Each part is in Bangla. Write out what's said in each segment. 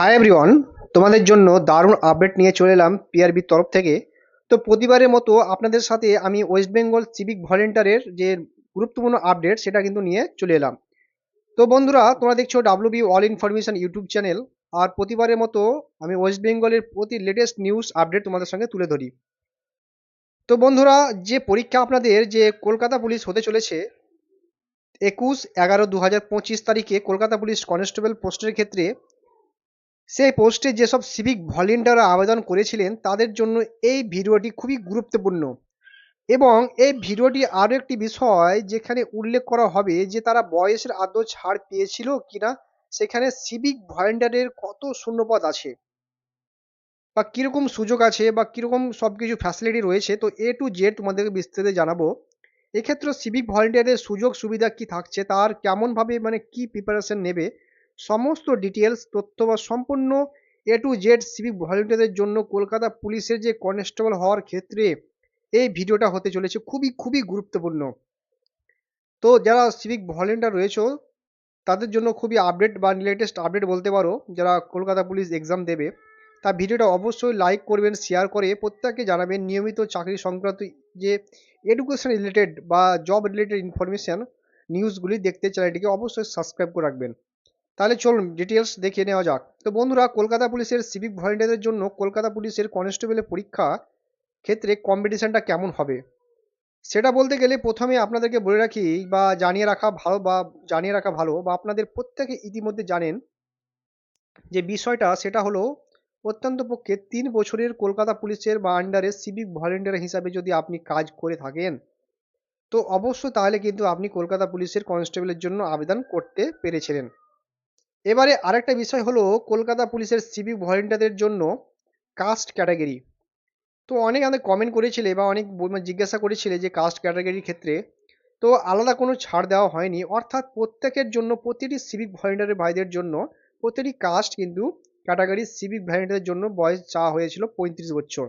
হাই এভরিওয়ান তোমাদের জন্য দারুণ আপডেট নিয়ে চলে এলাম পিআরবির তরফ থেকে। তো প্রতিবারের মতো আপনাদের সাথে আমি ওয়েস্ট বেঙ্গল সিভিক ভলেন্টারের যে গুরুত্বপূর্ণ আপডেট সেটা কিন্তু নিয়ে চলে এলাম। তো বন্ধুরা, তোমরা দেখছ W B all information YouTube channel আর প্রতিবারের মতো আমি ওয়েস্ট বেঙ্গলের প্রতি লেটেস্ট নিউজ আপডেট তোমাদের সঙ্গে তুলে ধরি। তো বন্ধুরা, যে পরীক্ষা আপনাদের যে কলকাতা পুলিশ হতে চলেছে, একুশ এগারো দু হাজার পঁচিশ তারিখে কলকাতা পুলিশ কনস্টেবল পোস্টের ক্ষেত্রে সেই পোস্টে যেসব সিভিক ভলেন্টিয়াররা আবেদন করেছিলেন, তাদের জন্য এই ভিডিওটি খুবই গুরুত্বপূর্ণ। এবং এই ভিডিওটি আরও একটি বিষয় যেখানে উল্লেখ করা হবে যে তারা বয়সের আদৌ ছাড় পেয়েছিল কিনা, সেখানে সিভিক ভলেন্টিয়ারের কত শূন্যপদ আছে? বা কীরকম সুযোগ আছে বা কীরকম সব কিছু ফ্যাসিলিটি রয়েছে? তো এ টু জেড তোমাদেরকে বিস্তারিত জানাব। এক্ষেত্রে সিভিক ভলেন্টিয়ারের সুযোগ সুবিধা কি থাকছে? তার কেমনভাবে মানে কি প্রিপারেশন নেবে? সমস্ত ডিটেলস তথ্য বা সম্পূর্ণ এ টু জেড সিভিক ভলেন্টিয়ারদের জন্য কলকাতা পুলিশের যে কনস্টেবল হওয়ার ক্ষেত্রে এই ভিডিওটা হতে চলেছে খুবই খুবই গুরুত্বপূর্ণ। তো যারা সিভিক ভলেন্টিয়ার রয়েছে, তাদের জন্য খুবই আপডেট বা লেটেস্ট আপডেট বলতে পারো, যারা কলকাতা পুলিশ এক্সাম দেবে, তা ভিডিওটা অবশ্যই লাইক করবেন শেয়ার করে প্রত্যেককে জানাবেন নিয়মিত চাকরি সংক্রান্ত যে এডুকেশন রিলেটেড বা জব রিলেটেড ইনফরমেশান নিউজগুলি দেখতে চ্যানেলটিকে অবশ্যই সাবস্ক্রাইব করে রাখবেন। তাহলে চলুন ডিটেলস দেখে নেওয়া যাক। তো বন্ধুরা, কলকাতা পুলিশের সিভিক ভলেন্টিয়ারদের জন্য কলকাতা পুলিশের কনস্টেবলের পরীক্ষা ক্ষেত্রে কম্পিটিশানটা কেমন হবে? সেটা বলতে গেলে প্রথমে আপনাদেরকে বলে রাখি বা জানিয়ে রাখা ভালো বা জানিয়ে রাখা ভালো বা আপনাদের প্রত্যেকে ইতিমধ্যে জানেন যে বিষয়টা সেটা হলো অত্যন্ত পক্ষে তিন বছরের কলকাতা পুলিশের বা আন্ডারে সিভিক ভলেন্টিয়ার হিসাবে যদি আপনি কাজ করে থাকেন, তো অবশ্য তাহলে কিন্তু আপনি কলকাতা পুলিশের কনস্টেবলের জন্য আবেদন করতে পেরেছিলেন। এবারে আরেকটা বিষয় হলো কলকাতা পুলিশের সিভিক ভলেন্টিয়ারদের জন্য কাস্ট ক্যাটাগরি। তো অনেক আমাদের কমেন্ট করেছিলে বা অনেক জিজ্ঞাসা করেছিলে যে কাস্ট ক্যাটাগরির ক্ষেত্রে। তো আলাদা কোনো ছাড় দেওয়া হয়নি। অর্থাৎ প্রত্যেকের জন্য প্রতিটি সিভিক ভলেন্টিয়ারের ভাইদের জন্য প্রতিটি কাস্ট কিন্তু ক্যাটাগরি সিভিক ভলেন্টিয়ারের জন্য বয়স চাওয়া হয়েছিল পঁয়ত্রিশ বছর।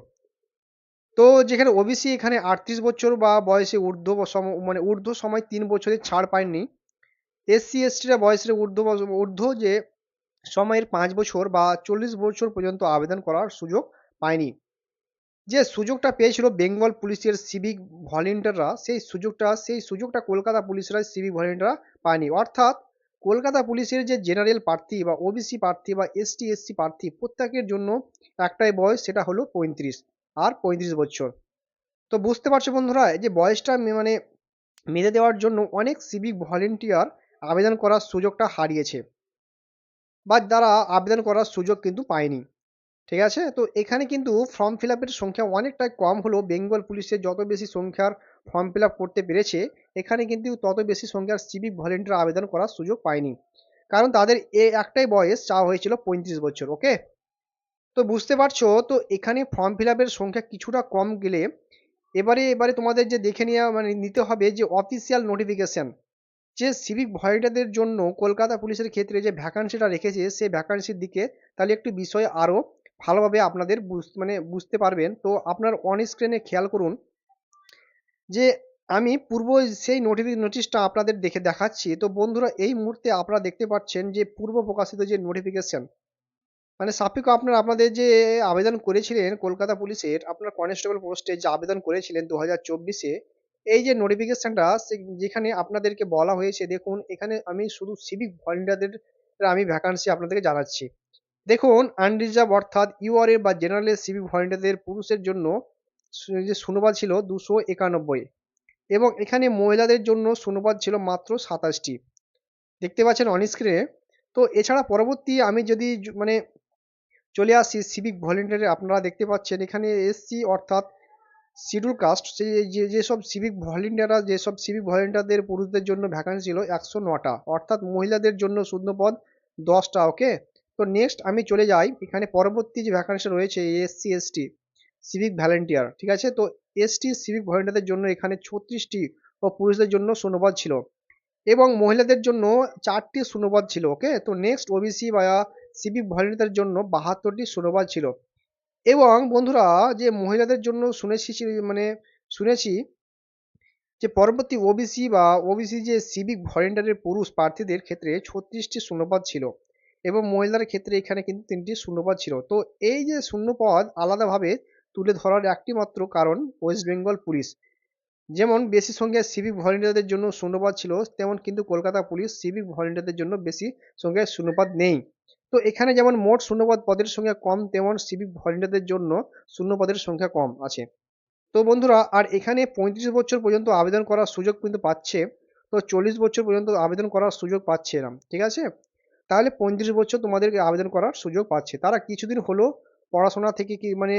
তো যেখানে ওবিসি এখানে আটত্রিশ বছর বা বয়সে ঊর্ধ্ব মানে ঊর্ধ্ব সময় তিন বছরের ছাড় পায়নি। এসসি এসটিরা বয়সের ঊর্ধ্ব ঊর্ধ্ব যে সময়ের পাঁচ বছর বা চল্লিশ বছর পর্যন্ত আবেদন করার সুযোগ পায়নি। যে সুযোগটা পেয়েছিল বেঙ্গল পুলিশের সিভিক ভলেন্টিয়াররা, সেই সুযোগটা সেই সুযোগটা কলকাতা পুলিশরা সিভিক ভলেন্টিয়াররা পায়নি। অর্থাৎ কলকাতা পুলিশের যে জেনারেল প্রার্থী বা ওবিসি প্রার্থী বা এসটি, এসসি প্রার্থী প্রত্যেকের জন্য একটাই বয়স, সেটা হলো পঁয়ত্রিশ আর পঁয়ত্রিশ বছর। তো বুঝতে পারছ বন্ধুরা যে বয়সটা মানে মেরে দেওয়ার জন্য অনেক সিভিক ভলেন্টিয়ার আবেদন করার সুযোগটা হারিয়েছে। বা তারা আবেদন করার সুযোগ কিন্তু পায়নি। ঠিক আছে? তো এখানে কিন্তু ফর্ম ফিল আপের সংখ্যা অনেকটাই কম হলো বেঙ্গল পুলিশের যত বেশি সংখ্যার ফর্ম ফিল আপ করতে পেরেছে, এখানে কিন্তু তত বেশি সংখ্যার সিভিক ভলেন্টিয়ার আবেদন করার সুযোগ পায়নি। কারণ তাদের এ একটাই বয়স চাওয়া হয়েছিল পঁয়ত্রিশ বছর, ওকে? তো বুঝতে পারছ? তো এখানে ফর্ম ফিল আপের সংখ্যা কিছুটা কম গেলে, এবারে এবারে তোমাদের যে দেখে নেওয়া মানে নিতে হবে যে অফিসিয়াল নোটিফিকেশন যে সিভিক ভলেন্টিয়ারদের জন্য কলকাতা পুলিশের ক্ষেত্রে যে ভ্যাকান্সিটা রেখেছে সেই ভ্যাকান্সির দিকে তাহলে একটু বিষয় আরও ভালোভাবে আপনাদের মানে বুঝতে পারবেন। তো আপনার অন স্ক্রিনে খেয়াল করুন যে আমি পূর্ব সেই নোটিফি নোটিশটা আপনাদের দেখে দেখাচ্ছি। তো বন্ধুরা, এই মুহূর্তে আপনারা দেখতে পাচ্ছেন যে পূর্ব প্রকাশিত যে নোটিফিকেশন মানে সাপেক্ষ আপনার আপনাদের যে আবেদন করেছিলেন কলকাতা পুলিশের, আপনার কনস্টেবল পোস্টে যে আবেদন করেছিলেন দু হাজার চব্বিশে এই যে নোটিফিকেশনটা যেখানে আপনাদেরকে বলা হয়েছে, দেখুন, এখানে আমি শুধু সিভিক ভলেন্টিয়ারদের আমি ভ্যাকান্সি আপনাদেরকে জানাচ্ছি। দেখুন আনরিজার্ভ অর্থাৎ ইউআরএ বা জেনারেল সিভিক ভলেন্টিয়ারদের পুরুষের জন্য যে শূন্যপাত ছিল দুশো একানব্বই এবং এখানে মহিলাদের জন্য শূন্যপাত ছিল মাত্র সাতাশটি। দেখতে পাচ্ছেন অন স্ক্রিনে তো এছাড়া পরবর্তী আমি যদি মানে চলে আসি সিভিক ভলেন্টিয়ারে আপনারা দেখতে পাচ্ছেন এখানে এসসি অর্থাৎ শিডিউল কাস্ট সেই যে যেসব সিভিক ভলেন্টিয়াররা যেসব সিভিক ভলেন্টিয়ারদের পুরুষদের জন্য ভ্যাকান্সি ছিল একশো নটা। অর্থাৎ মহিলাদের জন্য শূন্যপদ দশটা ওকে তো নেক্সট আমি চলে যাই, এখানে পরবর্তী যে ভ্যাকান্সি রয়েছে এসসি এসটি সিভিক ভলেন্টিয়ার ঠিক আছে? তো এসটি সিভিক ভলেন্টিয়ারদের জন্য এখানে ছত্রিশটি ও পুরুষদের জন্য শূন্যপদ ছিল। এবং মহিলাদের জন্য চারটি শূন্যপদ ছিল ওকে তো নেক্সট ওবিসি বা সিভিক ভলেন্টিয়ারদের জন্য বাহাত্তরটি শূন্যপদ ছিল। এবং বন্ধুরা, যে মহিলাদের জন্য শুনেছি মানে শুনেছি যে পরবর্তী ওবিসি বা ওবিসি যে সিভিক ভলেন্টিয়ারের পুরুষ প্রার্থীদের ক্ষেত্রে ছত্রিশটি শূন্যপদ ছিল এবং মহিলাদের ক্ষেত্রে এখানে কিন্তু তিনটি শূন্যপদ ছিল। তো এই যে শূন্যপদ আলাদাভাবে তুলে ধরার একটি মাত্র কারণ ওয়েস্ট বেঙ্গল পুলিশ যেমন বেশি সংখ্যায় সিভিক ভলেন্টিয়ারদের জন্য শূন্যপদ ছিল, তেমন কিন্তু কলকাতা পুলিশ সিভিক ভলেন্টিয়ারদের জন্য বেশি সংখ্যায় শূন্যপদ নেই। তো এখানে যেমন মোট শূন্যপদ পদের সংখ্যা কম, তেমন সিভিক ভলেন্টিয়ারদের জন্য শূন্যপদের সংখ্যা কম আছে। তো বন্ধুরা, আর এখানে পঁয়ত্রিশ বছর পর্যন্ত আবেদন করার সুযোগ কিন্তু পাচ্ছে, তো চল্লিশ বছর পর্যন্ত আবেদন করার সুযোগ পাচ্ছে এরা, ঠিক আছে? তাহলে পঁয়ত্রিশ বছর তোমাদেরকে আবেদন করার সুযোগ পাচ্ছে। তারা কিছুদিন হলো পড়াশোনা থেকে কি মানে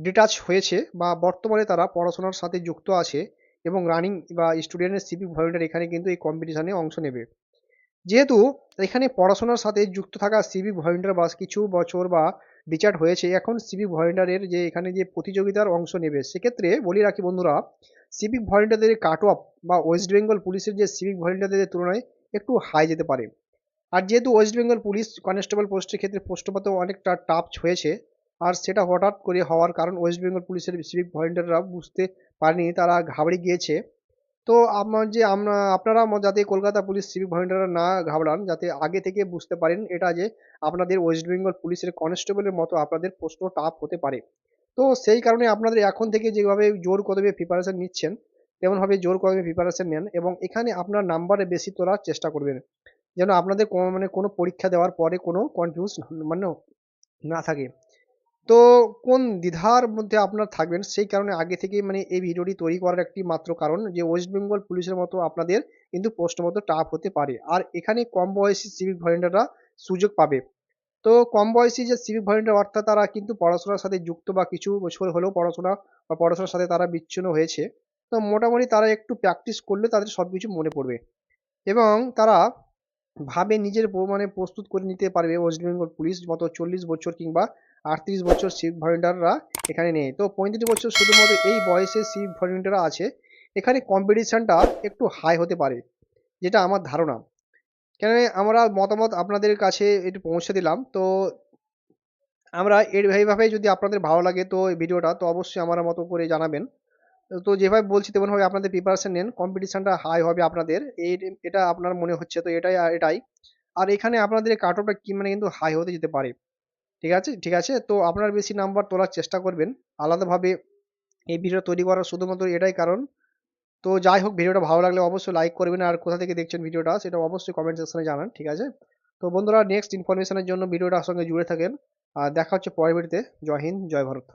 ডিটাচ হয়েছে বা বর্তমানে তারা পড়াশোনার সাথে যুক্ত আছে এবং রানিং বা স্টুডেন্টের সিভিক ভলেন্টিয়ার এখানে কিন্তু এই কম্পিটিশানে অংশ নেবে। যেহেতু এখানে পড়াশোনার সাথে যুক্ত থাকা সিভিক ভলেন্টিয়ার বা কিছু বছর বা রিচার্ড হয়েছে, এখন সিভিক ভলেন্টিয়ারের যে এখানে যে প্রতিযোগিতার অংশ নেবে, সেক্ষেত্রে বলি রাখি বন্ধুরা সিভিক ভলেন্টিয়ারদের কাট অফ বা ওয়েস্ট বেঙ্গল পুলিশের যে সিভিক ভলেন্টিয়ারদের তুলনায় একটু হাই যেতে পারে। আর যেহেতু ওয়েস্ট বেঙ্গল পুলিশ কনস্টেবল পোস্টের ক্ষেত্রে পোস্টপাতেও অনেকটা টাফ হয়েছে আর সেটা হঠাৎ করে হওয়ার কারণ ওয়েস্ট বেঙ্গল পুলিশের সিভিক ভলেন্টিয়াররা বুঝতে পারেনি, তারা ঘাবড়ে গিয়েছে। তো আমার যে আমরা, আপনারা যাতে কলকাতা পুলিশ সিভিক ভলেন্টিয়াররা না ঘাবড়ান, যাতে আগে থেকে বুঝতে পারেন এটা যে আপনাদের ওয়েস্ট বেঙ্গল পুলিশের কনস্টেবলের মতো আপনাদের প্রশ্ন টাফ হতে পারে। তো সেই কারণে আপনাদের এখন থেকে যেভাবে জোর কদমে প্রিপারেশন নিচ্ছেন, তেমনভাবে জোর কদমে প্রিপারেশন নেন এবং এখানে আপনার নাম্বারে বেশি তোলার চেষ্টা করবেন। যেন আপনাদের মানে কোনো পরীক্ষা দেওয়ার পরে কোনো কনফিউজ মানে না থাকে। তো কোন দ্বিধার মধ্যে আপনার থাকবেন? সেই কারণে আগে থেকে মানে এই ভিডিওটি তৈরি করার একটি মাত্র কারণ যে ওয়েস্ট বেঙ্গল পুলিশের মতো আপনাদের কিন্তু পোস্ট মতো টাফ হতে পারে। আর এখানে কম বয়সী সিভিক ভলেন্টিয়াররা সুযোগ পাবে। তো কম বয়সী যে সিভিক ভলেন্টিয়ার অর্থাৎ তারা কিন্তু পড়াশোনার সাথে যুক্ত বা কিছু বছর হলেও পড়াশোনা বা পড়াশোনার সাথে তারা বিচ্ছিন্ন হয়েছে, তো মোটামুটি তারা একটু প্র্যাকটিস করলে তাদের সব কিছু মনে পড়বে। এবং তারা ভাবে নিজের মানে প্রস্তুত করে নিতে পারবে ওয়েস্ট বেঙ্গল পুলিশ মতো চল্লিশ বছর কিংবা আটত্রিশ বছর সিভিক ভলেন্টিয়াররা এখানে নেই। তো পঁয়ত্রিশ বছর শুধুমাত্র এই বয়সে সিভিক ভলেন্টিয়াররা আছে। এখানে কম্পিটিশানটা একটু হাই হতে পারে, যেটা আমার ধারণা। কেন আমরা মতামত আপনাদের কাছে একটু পৌঁছে দিলাম। তো আমরা এর এইভাবে যদি আপনাদের ভালো লাগে তো এই ভিডিওটা তো অবশ্যই আমার মতো করে জানাবেন। তো যেভাবে বলছি তেমনভাবে আপনাদের প্রিপারেশন নেন। কম্পিটিশানটা হাই হবে আপনাদের। এই এটা আপনার মনে হচ্ছে, তো এটাই এটাই। আর এখানে আপনাদের কাট অফটা কি মানে কিন্তু হাই হতে যেতে পারে। ঠিক আছে? ঠিক আছে? তো আপনার বেশি নাম্বার তোলার চেষ্টা করবেন। আলাদাভাবে এই ভিডিও তৈরি করার শুধুমাত্র এটাই কারণ। তো যাই হোক ভিডিওটা ভালো লাগলে অবশ্যই লাইক করবেন আর কোথা থেকে দেখছেন ভিডিওটা সেটা অবশ্যই কমেন্ট সেকশনে জানান, ঠিক আছে? তো বন্ধুরা নেক্সট ইনফরমেশনের জন্য ভিডিওটার সঙ্গে জুড়ে থাকেন। আর দেখা হচ্ছে পরের ভিডিওতে জয় হিন্দ, জয় ভারত।